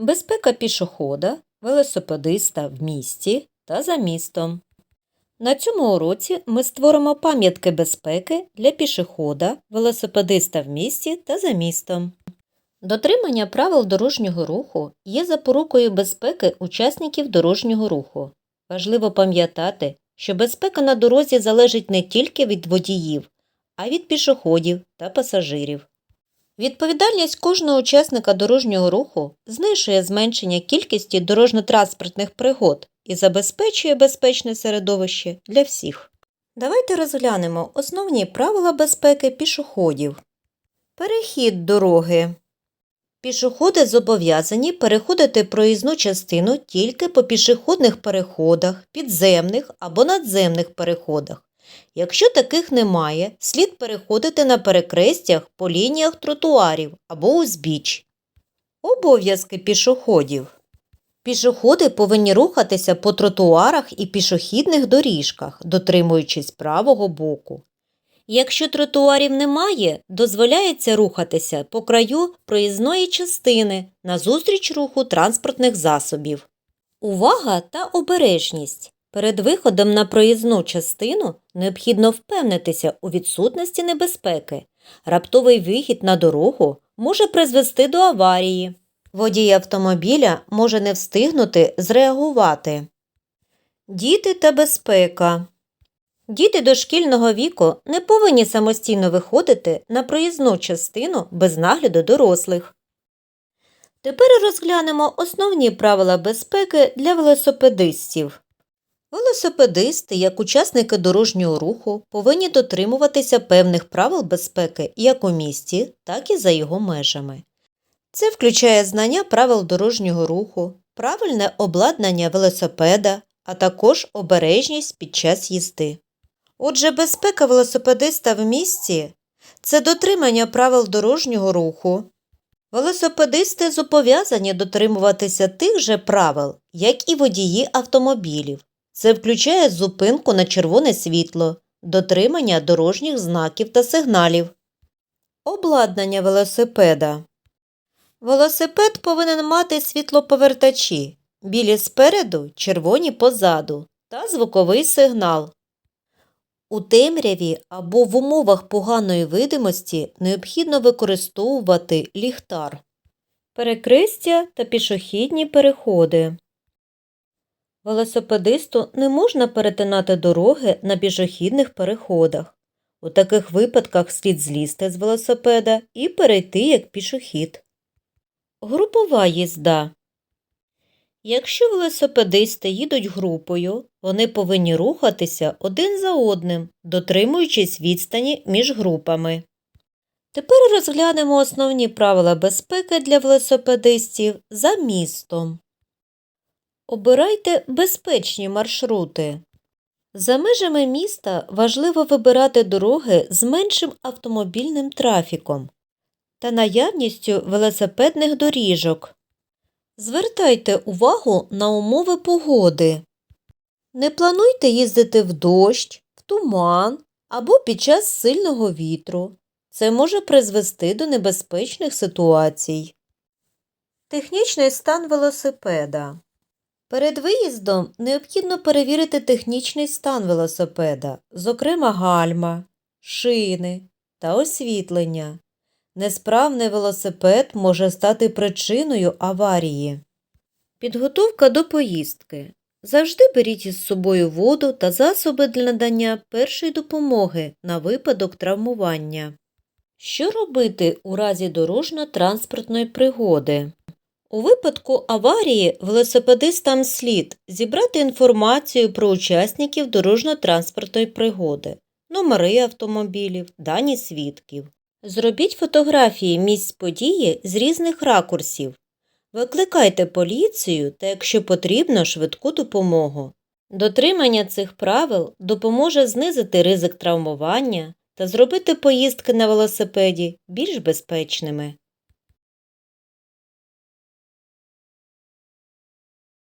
Безпека пішохода, велосипедиста в місті та за містом. На цьому уроці ми створимо пам'ятки безпеки для пішохода, велосипедиста в місті та за містом. Дотримання правил дорожнього руху є запорукою безпеки учасників дорожнього руху. Важливо пам'ятати, що безпека на дорозі залежить не тільки від водіїв, а й від пішоходів та пасажирів. Відповідальність кожного учасника дорожнього руху знижує зменшення кількості дорожньо-транспортних пригод і забезпечує безпечне середовище для всіх. Давайте розглянемо основні правила безпеки пішоходів. Перехід дороги. Пішоходи зобов'язані переходити проїзну частину тільки по пішохідних переходах, підземних або надземних переходах. Якщо таких немає, слід переходити на перекрестях по лініях тротуарів або узбіч. Обов'язки пішоходів. Пішоходи повинні рухатися по тротуарах і пішохідних доріжках, дотримуючись правого боку. Якщо тротуарів немає, дозволяється рухатися по краю проїзної частини назустріч руху транспортних засобів. Увага та обережність. Перед виходом на проїзну частину необхідно впевнитися у відсутності небезпеки. Раптовий вихід на дорогу може призвести до аварії. Водій автомобіля може не встигнути зреагувати. Діти та безпека. Діти дошкільного віку не повинні самостійно виходити на проїзну частину без нагляду дорослих. Тепер розглянемо основні правила безпеки для велосипедистів. Велосипедисти, як учасники дорожнього руху, повинні дотримуватися певних правил безпеки як у місті, так і за його межами. Це включає знання правил дорожнього руху, правильне обладнання велосипеда, а також обережність під час їзди. Отже, безпека велосипедиста в місті це дотримання правил дорожнього руху. Велосипедисти зобов'язані дотримуватися тих же правил, як і водії автомобілів. Це включає зупинку на червоне світло, дотримання дорожніх знаків та сигналів. Обладнання велосипеда. Велосипед повинен мати світлоповертачі, білі спереду, червоні позаду та звуковий сигнал. У темряві або в умовах поганої видимості необхідно використовувати ліхтар. Перекрестя та пішохідні переходи. Велосипедисту не можна перетинати дороги на пішохідних переходах. У таких випадках слід злізти з велосипеда і перейти як пішохід. Групова їзда. Якщо велосипедисти їдуть групою, вони повинні рухатися один за одним, дотримуючись відстані між групами. Тепер розглянемо основні правила безпеки для велосипедистів за містом. Обирайте безпечні маршрути. За межами міста важливо вибирати дороги з меншим автомобільним трафіком та наявністю велосипедних доріжок. Звертайте увагу на умови погоди. Не плануйте їздити в дощ, в туман або під час сильного вітру. Це може призвести до небезпечних ситуацій. Технічний стан велосипеда. Перед виїздом необхідно перевірити технічний стан велосипеда, зокрема гальма, шини та освітлення. Несправний велосипед може стати причиною аварії. Підготовка до поїздки. Завжди беріть із собою воду та засоби для надання першої допомоги на випадок травмування. Що робити у разі дорожньо-транспортної пригоди? У випадку аварії велосипедистам слід зібрати інформацію про учасників дорожньо-транспортної пригоди, номери автомобілів, дані свідків. Зробіть фотографії місць події з різних ракурсів. Викликайте поліцію та, якщо потрібно, швидку допомогу. Дотримання цих правил допоможе знизити ризик травмування та зробити поїздки на велосипеді більш безпечними.